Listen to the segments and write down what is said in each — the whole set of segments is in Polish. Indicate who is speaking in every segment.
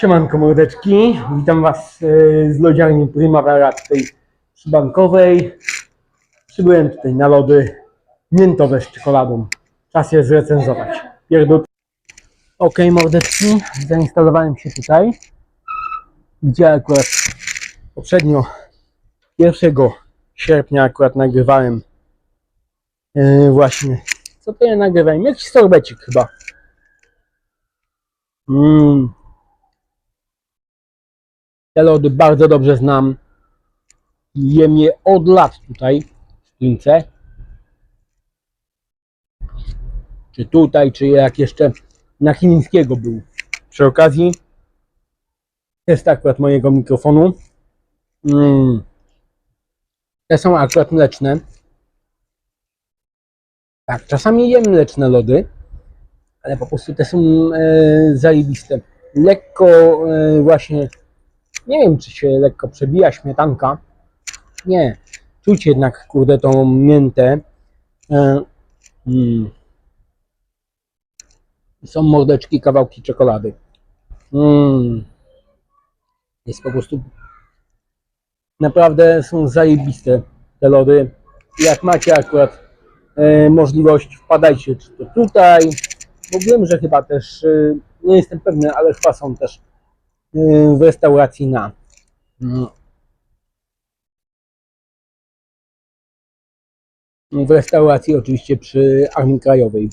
Speaker 1: Siemanko mordeczki, witam Was e, z lodziarni Primavera tutaj przybankowej. Przybyłem tutaj na lody miętowe z czekoladą. Czas je zrecenzować. Pierdut. Ok mordeczki, zainstalowałem się tutaj, gdzie akurat poprzednio 1 sierpnia akurat nagrywałem e, właśnie, co to ja nagrywałem? Jakiś sorbecik chyba. Mmm. Te lody bardzo dobrze znam. Jem je od lat tutaj w Klince. Czy tutaj, czy jak jeszcze na chińskiego był. Przy okazji test akurat mojego mikrofonu. Mm. Te są akurat mleczne. Tak, czasami jem mleczne lody, ale po prostu te są e, zajebiste. Lekko e, właśnie nie wiem, czy się lekko przebija śmietanka. Nie. Czuć jednak, kurde, tą miętę. E, mm. Są mordeczki, kawałki czekolady. Mm. Jest po prostu... Naprawdę są zajebiste te lody. Jak macie akurat e, możliwość, wpadajcie czy to tutaj, bo wiem, że chyba też, e, nie jestem pewny, ale chyba są też w restauracji na. No. W restauracji oczywiście przy Armii Krajowej.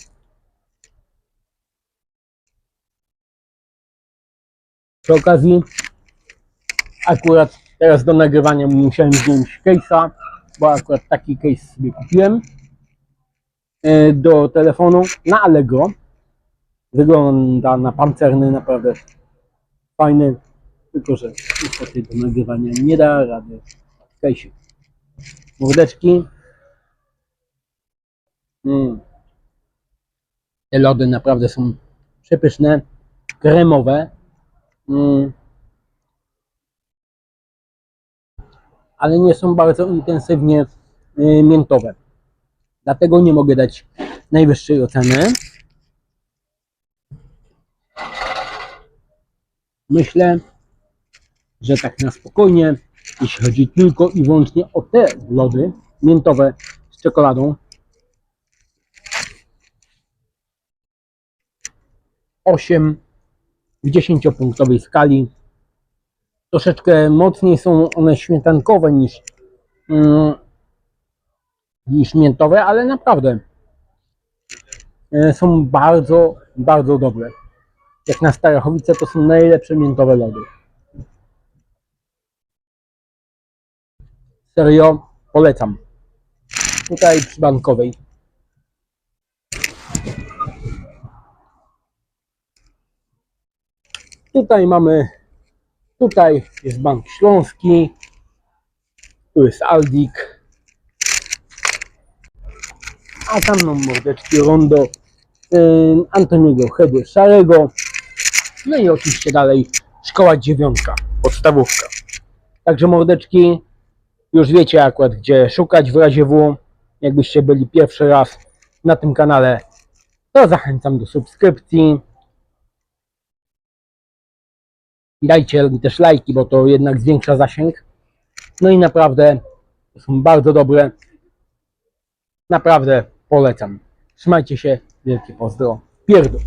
Speaker 1: Przy okazji akurat teraz do nagrywania musiałem wziąć case'a, bo akurat taki case sobie kupiłem e, do telefonu na Allegro. Wygląda na pancerny, naprawdę fajny, tylko że niestety do nagrywania nie da rady case'ie. Mordeczki. Mm. Te lody naprawdę są przepyszne, kremowe. Mm. Ale nie są bardzo intensywnie y, miętowe. Dlatego nie mogę dać najwyższej oceny. Myślę, że tak na spokojnie, jeśli chodzi tylko i wyłącznie o te lody miętowe z czekoladą, 8 w 10-punktowej skali. Troszeczkę mocniej są one śmietankowe niż, mm, niż miętowe, ale naprawdę e, są bardzo, bardzo dobre. Jak na Starachowice to są najlepsze miętowe lody. Serio, polecam. Tutaj przy bankowej. Tutaj mamy, tutaj jest Bank Śląski, tu jest Aldik, a tam mam mordeczki Rondo y, Antoniego Hedy Szarego, no i oczywiście dalej szkoła dziewiątka, podstawówka. Także mordeczki, już wiecie akurat gdzie szukać w razie W. Jakbyście byli pierwszy raz na tym kanale, to zachęcam do subskrypcji. Dajcie też lajki, bo to jednak zwiększa zasięg. No i naprawdę są bardzo dobre. Naprawdę polecam. Trzymajcie się. Wielkie pozdro. Pierdol.